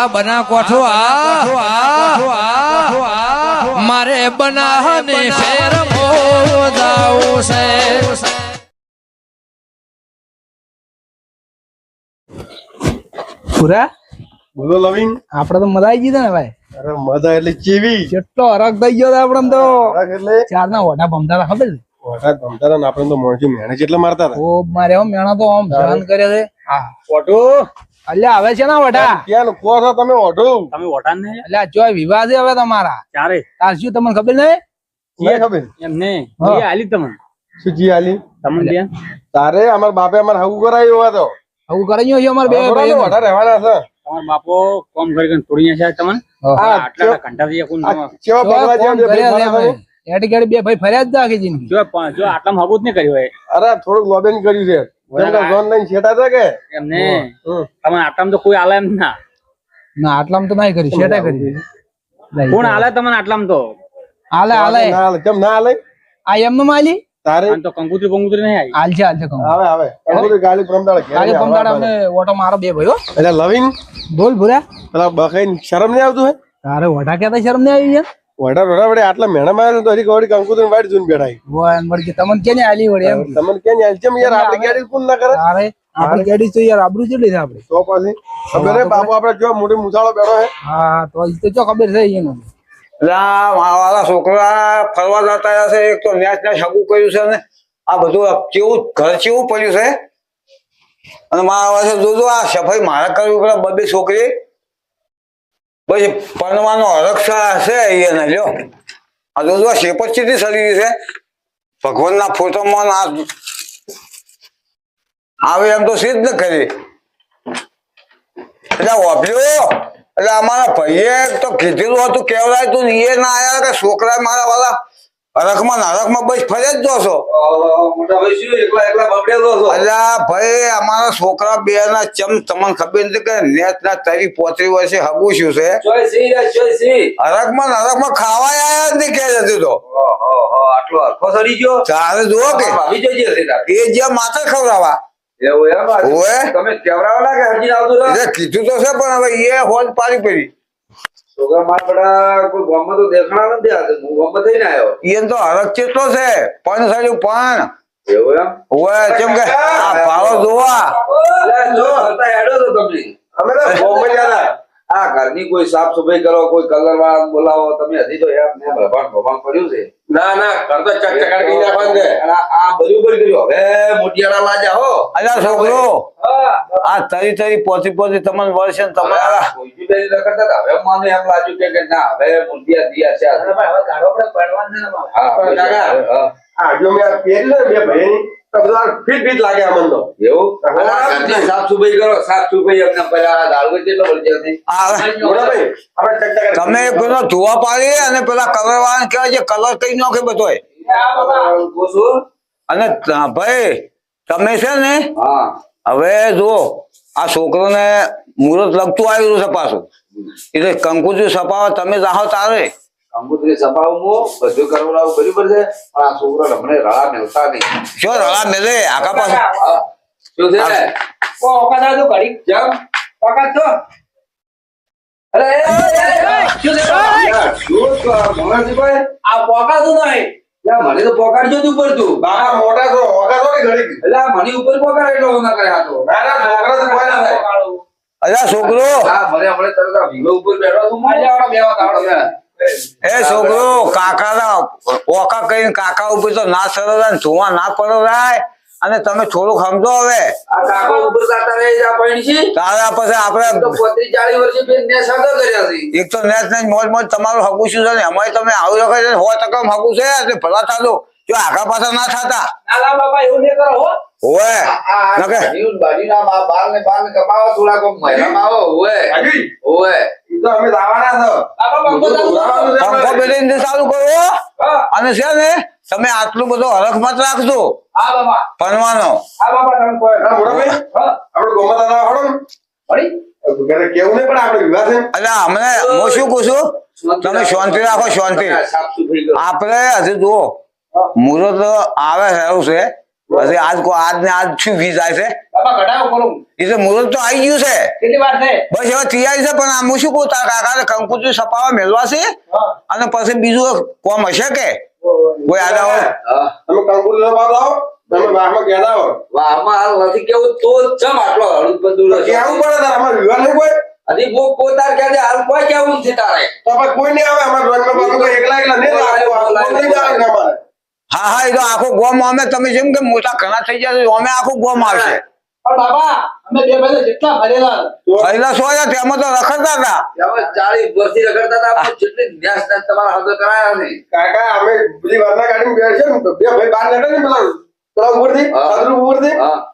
આ બના કોઠો આ. મારે બનાહને ફેર મોદાવું છે. પૂરા? બોલો લવિંગ. આપડે તો મજા આવી ગઈ ને ભાઈ. અરે મજા એટલે ચીવી. કેટલો હરક થઈ ગયો આપડે તો. એટલે? ચાર ના ઓઢા ભમતા હતા ખબર ઓઢા ભમતા આપણે તો મોણથી મેણે કેટલા મારતા હતા. ઓ મારે આમ મેણા તો આમ જાન કર્યા છે. હા. ઓઢો. અલ્યા હવે છે ને ઓઢા ક્યાં કો છો તમે ઓઢો તમે વટાણ ને? અલ્યા જો વિવાહ છે હવે તમારા. ક્યારે? તાર શું તમને ખબર નહીં? નહીં ખબર? એમ ને. એ આલી તમને. શું જી આલી? તમને બેન તારે અમાર બાપે અમાર હગું કરાયું હોવા તો. આવું કરી છે અમારે બે ભાઈ ઓઢા રહેવાના છે. તમારા બાપો કોમ કરી કરીને તોડી છે તમને? આટલા આટલા ઘંટા થી કોણ કેવા પગલા જેવા બે ભાઈ ફર્યા જ આખી જિંદગી. જો આટલા જ નહીં કર્યું હોય. અરે થોડું લોબેન કર્યું છે. આટલામાં તો કોઈ આલે એમ ના. ના આટલામાં તો નહીં કરી શેટા કરી. કોણ આલે તમને આટલામાં તો? હાલે હાલે ના કેમ ના હાલે આ એમનો માલી? તારે? તો કંકુતરી બંકુતરી નહીં આવી. આવે આવે. ગાલી પ્રમદાળ. અમને ઓટો મારો બે ભાઈઓ એટલે લવિંગ બોલ ભૂરા. પેલા બખાઈ શરમ નહીં આવતું હે? તારે ઓઢા કેતા શરમ નહીં આવી યાર વડા વડા વડે આટલા મેણા માર્યા તો હરી કવડી કંકુતર વાડી જોઈને બેઠા વન વળકી તમન કેને આલી વડે એમ? તમન કેને ન્યાલ ચમ યાર આપણે ગાડી કોણ ના કરે. અરે આપણી ગાડી તો યાર આબરૂ ચેટલી છે આપણે. તો પછી? ખબર હે બાપુ આપણે જો મોટી મુસાળો બેઠો હે હા તો ઈ તો જો ખબર છે એને એટલે આ મારા છોકરા ફરવા જતા છે. એક તો નેચ નેચ હગું કર્યું છે ને. આ બધું કેવું ઘર કેવું પડ્યું છે? અને મારા પાસે જોજો આ સફાઈ મારા કરવી પડે બબે છોકરી. પછી પરમાનો અરક્ષા હશે એને લ્યો. આ આ શેપત ચીટી સરી છે. ભગવાનના ફોટોમાં આ આવે એમ તો સિદ્ધ કરી. એટલે ઓભ્યો એટલે અમારા ભાઈએ તો કીધેલું હતું કેવડાય તું એ ના આયા કે છોકરા મારા વાળા હરખમાં નારખમાં બસ ફરે જ જોશો. અલ્યા ભાઈ અમારા છોકરા બે ના ચમ તમને ખબર નથી કે નેત ના તરી પોતરી વર્ષે હગું શું છે? અરખમાં નારખમાં ખાવા આવ્યા જ નહીં કે જતું તો. તારે જુઓ કે. એ જ્યાં માથે ખવડાવવા? એટલે કીધું તો છે પણ હવે એ હોલ પાડી પડી. છોકરા મારા બેટા કોઈ ગામમાં તો દેખાણા નથી આ હું ગામમાં થઈને આવ્યો. એને તો હરખ ચેટલો છે. પણ સાડું પણ. એવું એમ? કેમ કે આ ભાડો જોવા. જો હતા હેડો તો તમે. અમે તો ગામમાં જતા આ ઘરની કોઈ સાફ સફાઈ કરો કોઈ કલર વાળા બોલાવો તમે હજી તો યાર ને ભગવાન ભગવાન કર્યું છે. ના ના ઘર તો ચકચકાટ કરી નાખવાનું છે. આ- આ બરોબર કર્યું. હવે મોટિયાળા લાજા હો. અલ્યા છોકરો આ તરી તરી પોતી પોતી તમને વર્ષે ને તમારા કોઈ બી રખડતા હવે મને એમ લાગ્યું કે કે ના હવે મોટિયા દિયા છે હા. આ જો મેં આ પહેર્યું ને બે ભાઈની તો બધું ફીટ ફીટ લાગે આ મને તો એવું અને સાફ સફાઈ કરો સાફ સફાઈ એમને પેલા દાળવો કેટલો વળગ્યો આ મોટા ભાઈ આપણે તમે પેલો ધોવા પાડી અને પેલા કલર વાળા કહેવાય છે કલર કઈ નાખે બધોય. અને ભાઈ તમે છે ને હવે જો આ છોકરોને મુહૂર્ત લગતું આવ્યું છે પાછું. એટલે કંકુજી સપાવા તમે જાહો તારે. કંકોત્રી સભાઓમાં બધું કરવડાવું બરાબર છે પણ આ છોકરો હમણે રળા મેળતા નહીં. શું રળા મેલે આખા પાછું શું છે? ને? કેમ? અરે, શું છે? મને તો પોકાડજો તું ઉપર તું. બાપા મોટા છો છો ને ઘડી એટલે મને ઉપર પોકાડ એટલો ના કરે આ તો ના ના છોકરા તો કોઈ ના છોકરો. હા મને હમણાં તરત આ વિવો ઉપર બેઠો છું હું. એ છોકરો કાકાના ઓકા કહીને કાકા ઉપર તો ના સરળાય ધુવા ના પડરાય અને તમે થોડુંક સમજો હવે. કાકો. તારા પછી છે. એક તો નેટ ને મોજ મોજ તમારું હકું શું છે ને? એમાંય તમે આવું રખાય સો ટકા હગું છે ભલા થાજો. જો આગા પાછા ના થતા. ઓએ નકે? બાજુ બાજુના બા- બાર ને બાર ને થોડા કોક મહિનામાં આવો ઓવે હાજી તો અમે લાવવાના છો. પંખો બેલીને ચાલુ કરો અને છે ને તમે આટલું બધો હરખ મત રાખજો. પનવાનો ના મોટા ભાઈ. આપણે ગોમાતા ના હડો. ને કેવું નહીં પણ આપણે વિવાહ છે. એટલે અમને હું શું કહું છું? તમે શાંતિ રાખો શાંતિ આપડે આપણે હજુ જુઓ. મુહૂર્ત આવે સારું છે. પછી આજ કો આજ ને આજ શું છે? મુહૂર્ત તો આવી ગયું છે. કેટલી બસ હવે તૈયારી છે પણ આમ શું કહું તારા કાકા કંકુત્રી સપાવા મેળવા છે. અને પછી બીજું કોમ હશે કે? કોઈ આડા હોય? તમે કંકુરી નો લાવો તમે વાહમાં કહેતા હો આમાં હાલ નથી કેવું તો જમ આટલો હળુદ બધું. કેવું પડે તારે? અમારે વિવાહ નહીં કોઈ? પોતાર છે, હાલ કેવું નથી તારે. તો કોઈ નહીં આવે? અમારે રોજમાં બાપુ એકલા એકલા નહીં રાખો કોઈ નહીં આવે અમારે. હા હા એ તો આખો ગોમ અમે તમે જેમ કે મોટા ઘણા થઈ ગયા છો, અમે આખું ગોમ આવશે. પણ બાબા અમે બે ભાઈ જેટલા ભરેલા. પહેલા શું હતા તેમાં તો રખડતા હતા.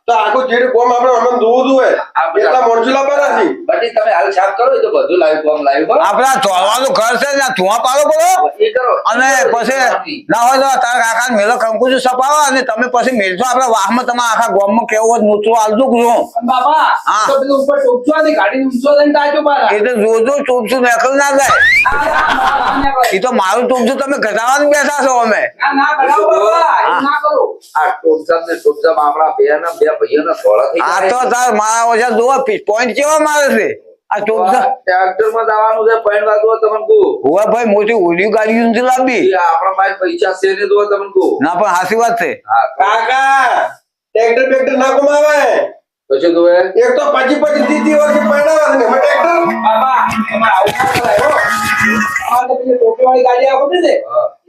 કાકા બેસે. તો આખું જેડ કોમ આપણે અમે જોવું જોઈએ આ એટલા મોરચુલા છે બાકી તમે હાલ સાફ કરો તો બધું લાઈવ કોમ લાઈવ બરાબર? આપણે ધોવાનું ઘર છે ને ધોવા પાડો પડો એ કરો. અને પછી ના હોય તો તારા કાકા મેલો કંકુચું સપાવો અને તમે પછી મેળશો આપણે વાહમાં તમે આખા ગામમાં કેવું હોય નોતરો આલજો ગુરો બાબા હા. તો પેલું ઉપર ટોપચો ને ગાડી ઊંચો લઈને તાજો બારા એટલે જોજો ચોપસું નકલ ના જાય એ તો મારું ચોપસું તમે ઘટાવાનું બેઠા છો અમે. ના ના કરાવો બાબા ના કરો. આ ટોપસામ ને ટોપસામ આપણા બે ના બે આ તો તાર મારા ઓછા જોવા પોઈન્ટ કેવા મારે છે? આ ચોથા ચોપસા આ ટ્રેક્ટરમાં જવાનું છે પૈણવા દો તમને કહું. હોવા ભાઈ મોટી ઓલી ગાડી નથી આપણા પાસે પૈસા છે ને દો તમને કહું. ના પણ હાસી વાત છે. કાકા ટ્રેક્ટર બેક્ટર ના કમાવે પછી તો એક તો પચી પચી ત્રીસ ત્રીસ વર્ષે પરણાવે ને ટ્રેક્ટર બાબા એમાં આવું ના કરાય હો. અમારે તો પેલી ટોપીવાળી ગાડી આવતી છે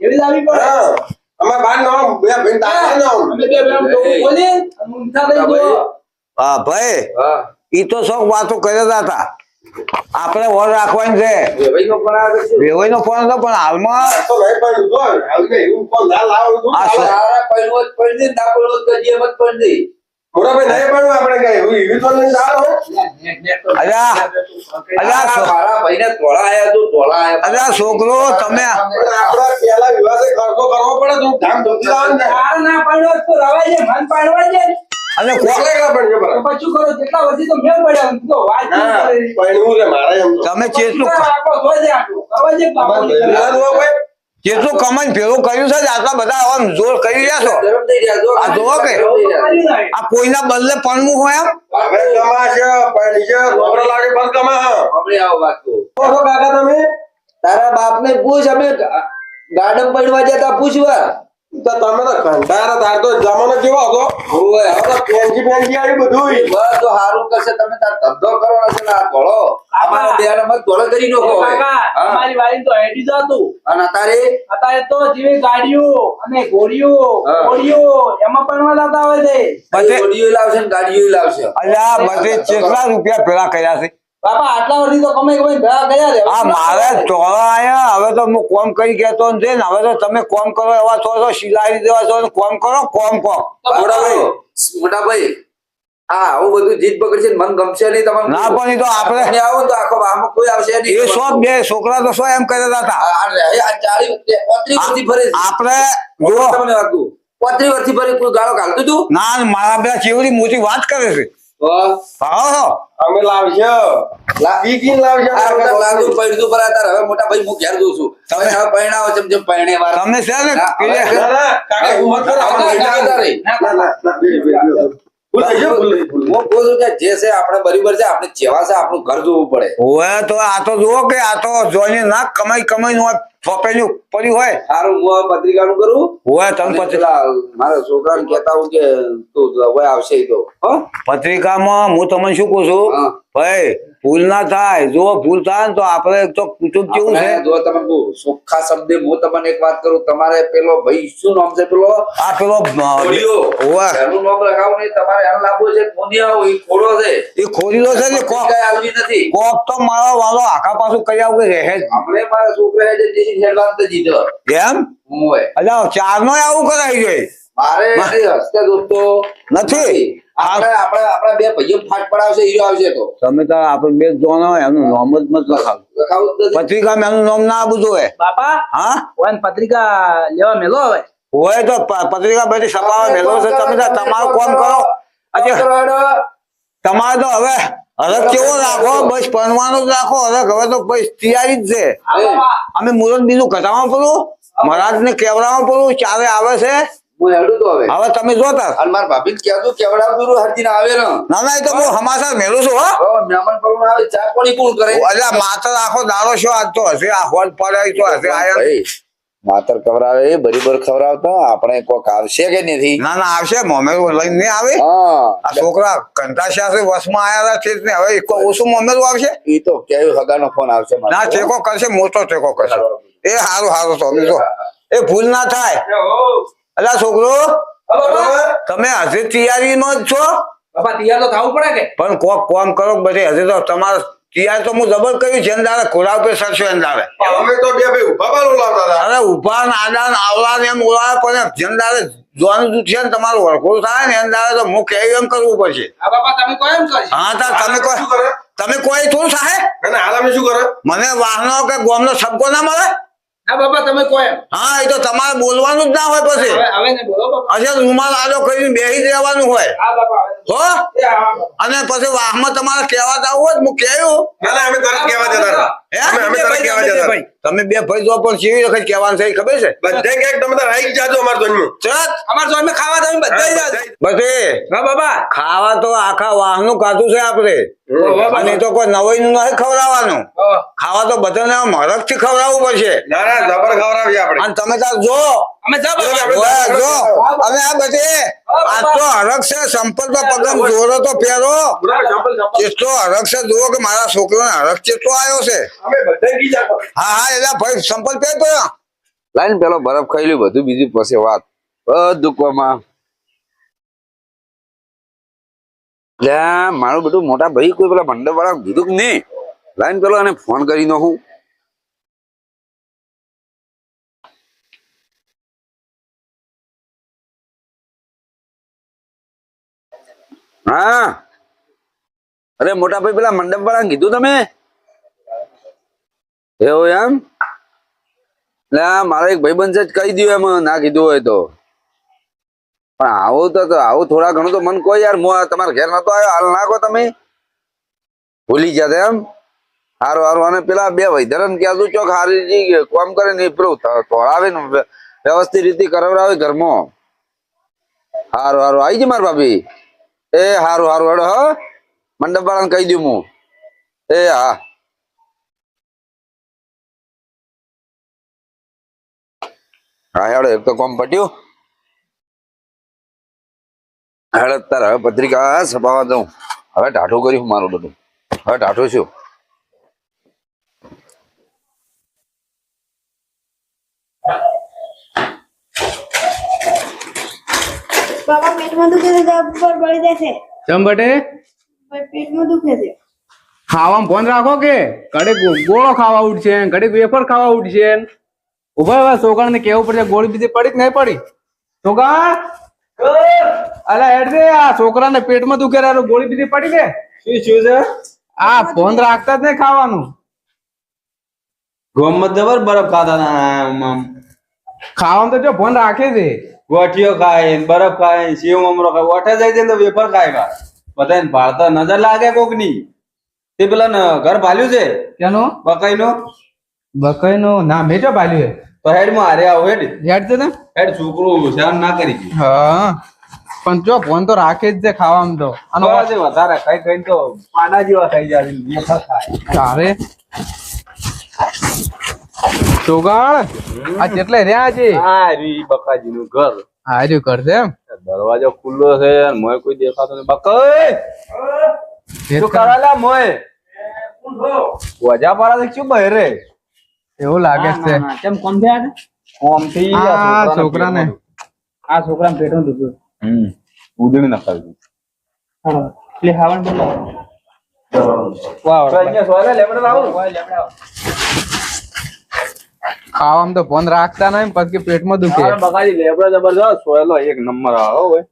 એવી લાવી પડે. અમે બાર નો બે ભાઈ તારે નો અમે બે ભાઈ અને ઊંચા લઈ ભાઈ. જુઓ. હા ભાઈ. હા. ઈ તો શોખ વાતો કર્યા હતા. આપણે ઓર રાખવાની છે. વેવાઈ નો ફોન હતો પણ હાલમાં તો જો તું આ પડી ના આપણે કઈ એવી તો ના મારા ભાઈને આયા તું, આયા. છોકરો તમે આપણા પેલા વિવાહ ખર્ચો કરવો પડે તો ધામ ને ના પાડ્યો તો રવાય છે મન પાડવા છે અને એકલા કો- એકલા પણ છે બરાબર. પછી કરો જેટલા વધી તો મેં પડ્યા તો વાત નહીં ના કરે. પરણવું છે મારે એમ તો તમે આખો ધોઈ દે આટલું. કરવા છે અમારે બાપા જેટલું કમાઈને ભેગું કર્યું છે આટલા બધા આમ જોર કરી રહ્યા છો. આ જોવો કે? આ કોઈના બદલે પણવું હોય તારા બાપને પૂછ અમે ગાર્ડન પડવા જતા પૂછવા. તો તમે તો કંટાળા તાર તો જમાનો કેવો હતો? ઓય, હવે ફેન્સી ફેન્સી આવી બધું બસ તો હારું કરશે. તમે તાર ધંધો કરવાનો છે ના આ અમારા બેને મત ધોળો કરી નો. કાકા હા. વાળી તો હેડી જતું અને અતારે અત્યારે તો જેવી ગાડીઓ અને ઘોડીઓ. ઘોડીઓ એમાં પણ લાતા હોય છે ગાડીઓ લાવશે ને ગાડીઓ લાવશે. અલ્યા બધે કેટલા રૂપિયા પેલા કર્યા છે. બાપા આટલા વર્ષથી તો કમાઈ ગયા છે. આ મારે ચોરા આયા. હવે તો હું કોમ કરી ગયો ને હવે તો તમે કોમ કરો એવા છો છો સિલાઈ દેવા છો ને કોમ કરો કોમ કો મોટા ભાઈ હા આવું બધું જીત પકડશે ને મન ગમશે નહીં તમારે ના પણ તો આપણે- આવો તો આખો આમાં કોઈ આવશે નહીં. એ શોખ બે છોકરા તો શું એમ કર્યા હતા. છે. આપણે તમને કહું. પોત્રી વર્ષથી ફરે કોઈ ગાળો ગાળતું તું? ના મારા બે ચેવડી મોટી વાત કરે છે. અમે પૈડું પર આતા હવે મોટા ભાઈ હું ઘેર છું. તમે હવે જેમ જેમ વાર છે ને કાકા મત કરો ના ના ના જે છે આપણે બરાબર છે આપણે જેવા છે આપણું ઘર જોવું પડે. ઓવે તો આ તો જુઓ કે આ તો જોઈને ના કમાઈ કમાઈ નું થોપેલું પડ્યું હોય. સારું હું પત્રિકાનું કરું? હોય તમે પત્રિકા મારા છોકરાને કહેતા હું કે તું હવે આવશે તો? પત્રિકામાં હું તમને શું કહું છું? ભાઈ ભૂલ ના થાય. જો ભૂલ થાય ને તો આપણે તો કુટુંબ કેવું છે? જો તમે કહું, શબ્દે હું તમને એક વાત કરું તમારે પેલો ભાઈ શું નામ છે પેલો? આ પેલો. એનું નામ લખાવું નહીં તમારે એમ લાવવું છે મોનિયાઓ, એ ખોડો છે. એ ખોરીલો છે ને કોક કઈ આલવી નથી. કોક તો મારો વાલો આખા પાછું કરી આવું રહે આપણે મારા છોકરાએ એમ અલ્યા ચાર નો આવું કરાવી જોઈએ મારે એ દોસ્તો નથી. આપણે આપણે આપણા બે ભાઈઓ ફાટ પડાવશે હીરો આવશે તો. તમે તો આપણે બે જોન હોય એનું નામ જ મત લખાવ પત્રિકા એનું નામ ના આપું જોઈએ બાપા હા? પત્રિકા લેવા મેલો હવે? હોય તો પત્રિકા બધી છપાવા મેલો છે. તમે તમારું કામ કરો. તમારે તો હવે હરક કેવો રાખો? બસ પરણવાનું જ રાખો. અરે હવે તો બસ તૈયારી જ છે. અમે મુહૂર્ત બીજું ઘટાડવા પડું મહારાજ ને કેવડાવવા પડું ચારે આવે છે? હવે. તમે જોતા અને મારા ભાભી કહેતું કેવડાવતું રહું હરજીને આવે ના. ના એ તો હું હમાસા મેલું છું હો. મહેમાન પરમાણ આવે ચા પાણી કોણ કરે? એટલે માત્ર આખો દાડો શું આજ તો. હશે આ હોલ પડાય તો હશે આયા ભાઈ માતર ખવડાવે બરીબર ખવડાવતા આપણે કોક આવશે કે નથી? ના ના આવશે. મોમેર લઈને નહીં આવે આ છોકરા કંટાશા છે વસમાં આવ્યા છે ને હવે એક ઓછું મોમેરું આવશે એ તો કેવું હગાનો ફોન આવશે ના ટેકો કરશે મોટો ટેકો કરશે. એ સારું સારું તો જો. એ ભૂલ ના થાય. અલા છોકરો. તમે હજી તૈયારીમાં જ છો? બાપા તૈયાર તો થવું પડે કે? પણ કોક કોમ કરો બધે હજી તો તમારે તૈયાર તો હું જબર કહ્યું છે દાડે ખોરાક પે સરસો એમ અમે તો બે ભાઈ ઊભા બાલ ઓલાવતા હતા. અરે ઊભા નાદાન આવલા ને એમ ઓળા પણ જેમ દાડે જોવાનું દૂધ છે ને તમારું વળખોળ થાય ને અંદારે તો હું કેવું એમ કરવું પડશે. આ બાપા તમે કોઈ એમ કરી હા તો તમે કોઈ તમે કોઈ થોડું સાહેબ ના ના હાલ અમે શું કરે? મને વાહનો કે ગોમનો સબકો ના મળે? ના બાપા તમે કોઈ એમ. હા એ તો તમારે બોલવાનું જ ના હોય પછી. હવે હવે ને બોલો બાપા અચ્છા રૂમાલ આડો કરીને બેસી રહેવાનું હોય. હા બાપા. અને પછી વાહમાં તમારે કહેવા જવું હોય તો હું કેવું ના ના અમે તરત કહેવા જતા અમે અમે તરત કહેવા જતા હતા. તમે બે ભાઈ જો પણ કેવી વખત કહેવાનું છે ખબર છે? બધે કે તમે તો આવી જાજો અમાર જન્મ ચત! અમાર જન્મ ખાવા તમે બધા જ બધી. હા બાબા. ખાવા તો આખા વાહનું કાધું છે આપણે. અને તો કોઈ નવાઈ નું નથી ખવડાવવાનું. ખાવા તો બધાને મરકથી ખવડાવવું પડશે. ના ના જબર ખવડાવીએ આપણે. અને તમે તાર જો અમે જા અને આ બધે આ તો હરક છે સંપલ પગમ જોરો તો પહેરો. કેટલો હરક છે જુઓ કે મારા છોકરાને કેટલો આવ્યો છે. અમે બધા ગી જાતો હા હા એટલે ભાઈ સંપલ પહેરતો લાઈન પેલો બરફ ખાઈ લ્યું બધું બીજું પછી વાત. બધું કોમાં. મારું બધું મોટા ભાઈ કોઈ પેલા મંડપ વાળા કીધું નહીં? લાઈન પેલો એને ફોન કરી નાખું. હા. અરે મોટા ભાઈ પેલા મંડપ વાળા કીધું તમે? એવું એમ? મારો એક ભાઈબંધ છે કહી દઉં એમ, ના કીધું હોય તો. પણ આવું તો આવું થોડા ઘણું તો મન કોઈ યાર તમારા ઘેર નતો આવ્યો, હાલ નાખો તમે. ભૂલી ગયા એમ? હારું હારું, અને પેલા બે વૈધરન ક્યાં ચોક હારી કોમ કરે ને પેલું તોડાવે ને વ્યવસ્થિત રીતે કરાવડાવે ઘરમાં. હારું હારું આવી જ મારા ભાભી. એ હારું હારું, હેડો, હ. મંડપ વાળાને કહી દઉં હું. એ, હા. હા, હેડો, એક તો કોમ પટ્યું. હેડો, તાર હવે પત્રિકા સભામાં દઉં હવે ટાઢું કર્યું મારું બધું. હવે ટાઢું છું. બાબા પેટમાં દુખે છે જબ પર જાય છે. ચમ બટે? પેટમાં દુખે છે. ખાવામાં ફોન રાખો કે? કડે ગોળો ખાવા ઉઠશે કડે વેફર ખાવા ઉઠશે ઊભા ઊભા છોકરા ને કેવું પડશે ગોળી બીજી પડી કે નહીં પડી? છોકરા? અલા હેડ દે આ છોકરાને પેટમાં દુખે રહ્યો ગોળી બીજી પડી કે? શું શું છે? આ ફોન રાખતા જ નહીં ખાવાનું. ગોમત જબર બરફ ખાતા ખાવાનું તો જો ફોન રાખે છે. ગોઠીઓ ખાય બરફ ખાય શિવ સેવ મમરો ખાય ઓઠે જાય છે તો વેફર ખાય કા બધા ભાળતા નજર લાગે કોકની તે પેલા ઘર ભાલ્યું છે? કેનો? બકાઈ બકાઈનો? બકાઈ નો ના મેચો પાલ્યું તો હેડમાં હારે આવો હેડ. હેડ છે ને? હેડ છોકરું ધ્યાન ના કરી હા. પણ જો ફોન તો રાખે જ છે ખાવામાં તો. અને વધારે ખાઈ ખાઈ તો પાના જેવા થઈ જાય છે. તારે? ચોગાડ આ કેટલે રહ્યા છે? આ રી બકાજી નું ઘર હાર્યું છે એમ? દરવાજો ખુલ્લો છે અને મોય કોઈ દેખાતો નહીં. બકાઈ શું એવું કરાલા મોય વજા પાડા છે શું બહેરે લાગે છે. કેમ કોણ થયા થી આ છોકરાને આ છોકરાને પેટમાં દુખ્યું. હમ. ઉદળી નખાવી એટલે હાવણ બોલો. વાહ અહીંયા સોયલા લેમડા લાવો ખાવામાં તો ફોન રાખતા નહીં પછી પેટમાં દુખે. બગાડી લેબડો જબરદસ્ત સોયલો એક નંબર આવો હોય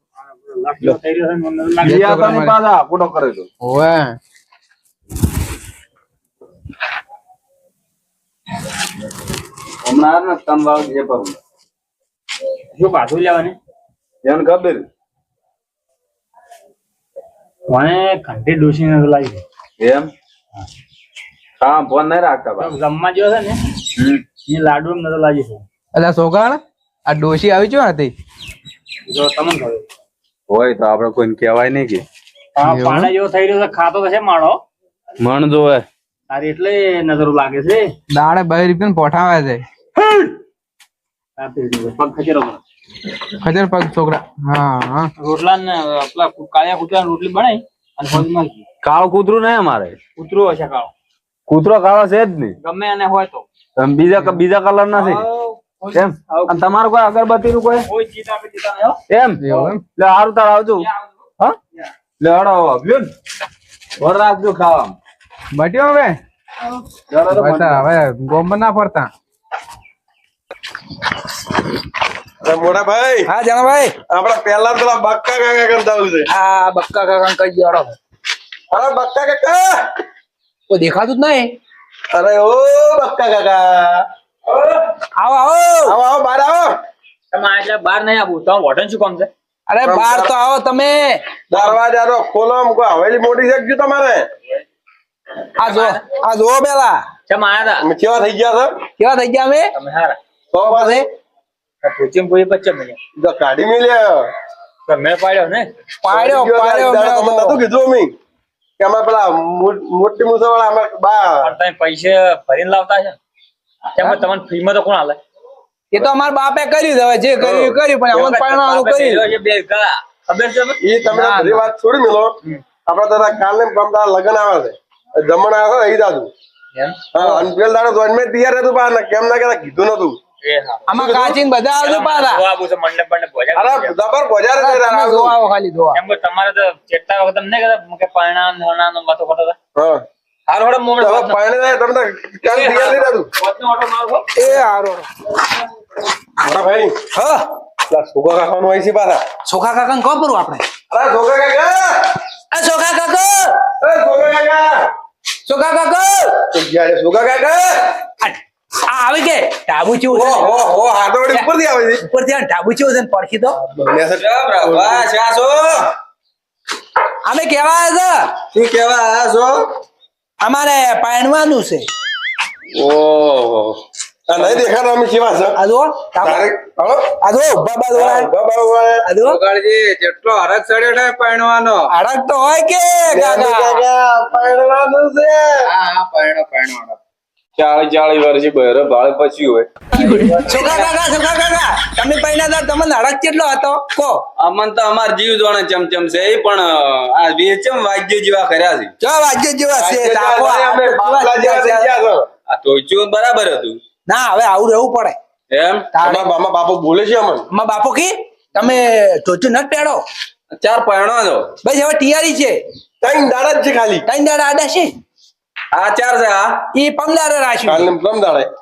કરે તો ઓવે હમણાં ને જે પર શું પાછું લેવાની? એને ખબર. મને ઘંટી ડોસી નથી લાગી એમ? હા. ફોન નહીં રાખતા જમવા જેવો છે ને. એ લાડુ નતો લાગી છે. એટલે છોકરા આ ડોશી આવી ચો હતી જો તમને ખબર હોય તો આપડે કોઈને કહેવાય નહીં કે. આ જેવો થઈ રહ્યો છે ખાતો તો છે માણો. મણ જોવે. તારી એટલે નજરો લાગે છે. દાડે બે રૂપિયા પોઠાવે છે. પગ ખચેરો કરો. પગ છોકરા. હા હા. રોટલા ને પેલા કાળિયા કૂતરા રોટલી બનાવી અને કાળું કૂતરું નહીં અમારે. કૂતરો હશે કાળો. કૂતરો કાળો છે જ નહીં. ગમે એને હોય તો. બીજા બીજા કલર નથી. એમ અને તમારું કોઈ અગરબત્તી નું કોઈ હો. એમ? એટલે સારું તાર આવજો. હા? લે હડો લ્યો વર રાખજો ખાવા બટ્યો હવે? હવે ગોમ ના ફરતા. અરે મોટા ભાઈ. હા જણાભાઈ આપડે પેલા પેલા બક્કા કાકા કરતા આવું છે. બક્કા કાકા કઈ ગયો અરે બક્કા કાકા. કોઈ દેખાતું જ નહીં. અરે ઓ બક્કા કાકા. આવો આવો. આવો આવો બહાર આવો. તમારે એટલે બહાર નહીં આવું. તો વોટન શું કામ છે? અરે બહાર તો આવો તમે. દરવાજા તો ખોલો આમ હવેલી મોટી છે તમારે? આ જો આ જો પેલા. ચમ આયા કેવા થઈ ગયા છે કેવા થઈ ગયા અમે? તમે હારા. તો પાસે પૂછીમ પૂછી પચ્ચે મને તો કાઢી તો તમે પાડ્યો ને? પાડ્યો પાડ્યો તમને મેં તો. કીધું અમે. કે અમે પેલા મો- મોટી મુસાવાળા અમે બા તમે પૈસે ભરીને લાવતા છે? તેમ તમને ફ્રીમાં તો કોણ હાલે? એ તો અમારા બાપે કર્યું હવે જે કર્યું એ કર્યું પણ અમને પરણાવવાનું કર્યું. છે બે ગળા. ખબર છે એ તમે ના, બધી વાત છોડી મેલો. આપડે તારા કાલે ને લગન આવે છે. જમણ આવે છે એ દાદુ? હા અને પેલ દાડો તો અમે તૈયાર હતું બહાર ને કેમ ના કે કીધું નતું. આમાં કાચીન બધા આવજો પાછા. જોવા આવું છે મંડપ મંડપ ભોજા અરે દબર ભોજા રે. જોવા આવો ખાલી જોવા. એમ કે તમારે તો ચેતતા વખત તમને કે કે પરણા નોના નો મતો હતા. હા. હાર મોમડે તો હવે વાતનો- પાણી થાય તમે તો કાલ દિયા થઈ દાદુ વાતનો ઓટો મારો? એ હારો મોટા ભાઈ. હા. સુગા ખાવાનું હોય છે પાછા. સોખા કાકા કહો પરું આપણે. અરે સોગા કાકા! આ સોખા કાકા! એ સોગા કાકા! સોખા કાકા! કાકા! આવી કે? ટાબુ ચેવું છે? હો હો હાથો વળી ઉપરથી આવે છે. ઉપર ત્યાં ટાબુ ચેવું છે પડખી તો? બને છે. વાહ અમે કેવા આવ્યા શું કેવા આયા છો? અમારે પાણવાનું છે. ઓહો આ નહીં દેખાતા અમે કેવા છે? આ જો આ જો ઊભા બાદ હા, વાળા. ઊભા ઊભા ઊભા. આ જો વગાડજી જેટલો હરખ ચડ્યો ને પરણવાનો અડક તો હોય કે કાકા કાકા પરણવાનું છે. હા હા પરણો પરણવાનો ચાળી ચાળી વર્ષે બહેરો ભાળ પછી હોય. સોખા કાકા સોખા કાકા તમે પહેલા તમને અડક કેટલો હતો? કો અમન તો અમાર જીવ જોણે ચમચમ છે એ પણ આ વેચમ વાગ્ય જેવા કર્યા છે. જો વાજ્ય જેવા છે આજે અમે બાપલા જેવા થઈ ગયા છો. આ ટોચ્યું બરાબર હતું. ના હવે આવું રહેવું પડે. એમ? અમારા બામા બાપુ બોલે છે અમને. અમારા બાપો કી? તમે ટોચું ન પહેરો. ચાર પરણો છો. બસ હવે તૈયારી છે. ત્રણ દાડા જ છે ખાલી. ત્રણ દાડા આડા છે. આ ચાર છે આ એ પમદારે રાખ્યું કાલને પ્રમ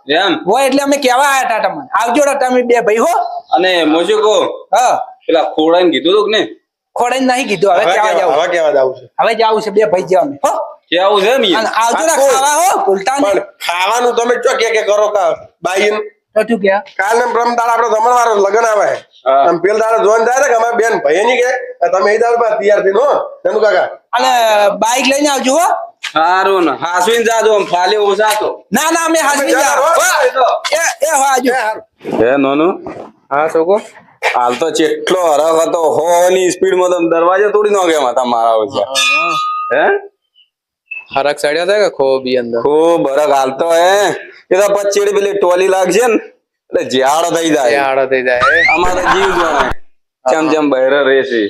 એમ? હોય એટલે અમે કેવા આયા તા તમને? આવજો રો તમે બે ભાઈ હો. અને મોશું હા. પેલા ખોડાને કીધું તું ને ખોડે નહીં કીધું હવે હવે કેવા કેવા જાવ? હવે કેવા જાવું છે? હવે જાવું છે બે ભાઈ જવા અમે હો. કે છે એમ આવજો ને ખાવા હો ભૂલતા નહીં. ખાવાનું તમે ચો કે કે કરો કા બાઈન? દાડા આપડે જમણવાર લગન આવે. આમ પેલ દાડા જોન જાય ને કે અમારા બેન ભાઈ ની કે તમે એ દાડા તૈયાર થઈને હો. નંદુ કાકા. અને બાઈક લઈને આવજો હો. હારું ને. હાસવીને જાજો આમ ફાલે ઓછા ના ના અમે હાજરી ચાલો, જાવ હો. હો. એ એ હો નોનું? છોકો હાલ તો ચેટલો હરખ હતો હો ની સ્પીડમાં તમે દરવાજો તોડી નો ગયા માતા મારા ઓછા. હે હરક ચડ્યો હતા કે ખોબી અંદર? ખૂબ હરખ હાલતો હે. એ તો પછી પેલી ટોલી લાગશે ને એટલે ઝાડ થઈ જાય. આડો થઈ જાય અમારે જીવ જોણે ચમ ચમ બહેરે રહેશે.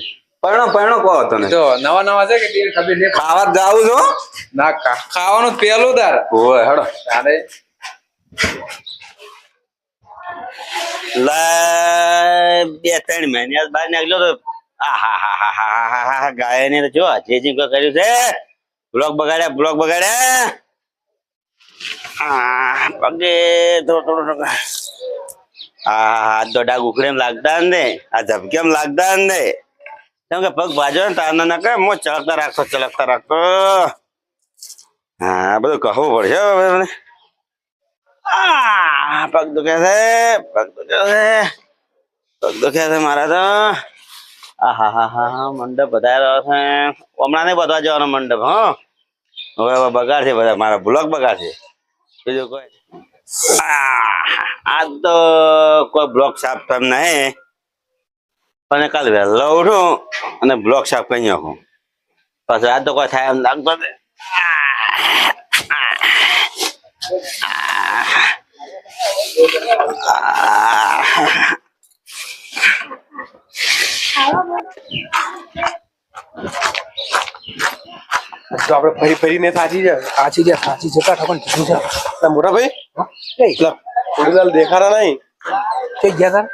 પરણો પરણો કહો તને જો નવા નવા છે કે તે ખબર છે ખાવા જાવું છો ના ખાવાનું પેલું તાર. ઓય હડો. તારે. લા બે ત્રણ મહિના બહાર નીકળ્યો તો આહાહાહાહાહાહા, ગાયને તો જો જે જે કર્યું છે. બ્લોક બગાડ્યા બ્લોક બગાડ્યા. આ, પગે થોડો થોડો. આ હાથ તો ડાગ એમ લાગતા ને આ ઝબકે એમ લાગતા ને કેમ કે પગ ભાજો ને તાર ના કે મો ચળકતા રાખતો ચળકતા રાખતો હા બધું કહવું પડશે મને. પગ દુખે છે, પગ દુખે છે. પગ દુખે છે મારા તો. હા મંડપ બધાયો છે. હમણાં નહીં બધા જવાનો મંડપ, હા. હવે બગાડ છે બધા. મારા બ્લોક બગાડ છે. બીજું કોઈ? આ તો કોઈ બ્લોક સાફ થમ નહીં. અને કાલ વહેલો ઉઠું અને બ્લોક સાફ કરી નાખું. પાછું આ તો કોઈ થાય એમ લાગતો. તો આપણે ફરી ફરીને થાચી જાય. સાચી છે કાં ઠપણ કીધું છે મોટા ભાઈ એ દેખાડા નહીં. તે ગયા તા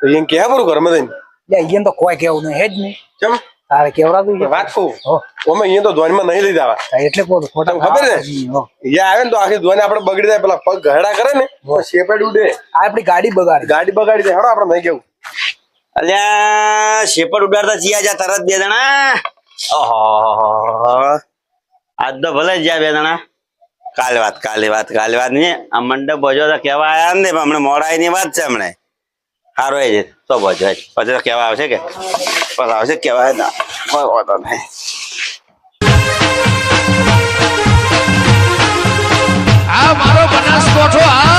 તો એને કહે બરું ઘરમાં જઈને? લે અહીંયા તો કોઈ કેવું નહીં હે જ નહીં. કેમ તારે કેવડાતું છે? વાત કહું અમે અહીંયા તો ધ્વનમાં નહીં લીધા જવા એટલે કહું ખોટા ખબર ને? હો. અહીંયા આવે ને તો આખી ધ્વની આપણે બગડી જાય પેલા પગ ગહડા કરે ને તો શેપેડ ઉડે. આ આપણી ગાડી બગાડી. ગાડી બગાડી દે. હેડો આપણે નહીં કેવું? અલ્યા શેપડ ઉડાડતા જીયા જા તરત બે જણા. ઓહો. આજ તો ભલે જ્યાં બે જણા. કાલે વાત કાલે વાત કાલે વાત નહીં. આ મંડપ ભજો તો કેવા આયા ને હમણાં મોડા ની વાત છે હમણાં. સારું એ છે તો ભજવે પછી તો કહેવા આવશે કે પછી આવશે કહેવાય. ના, કોઈ વાંધો નહીં. આ મારો બનાસકોઠો, આ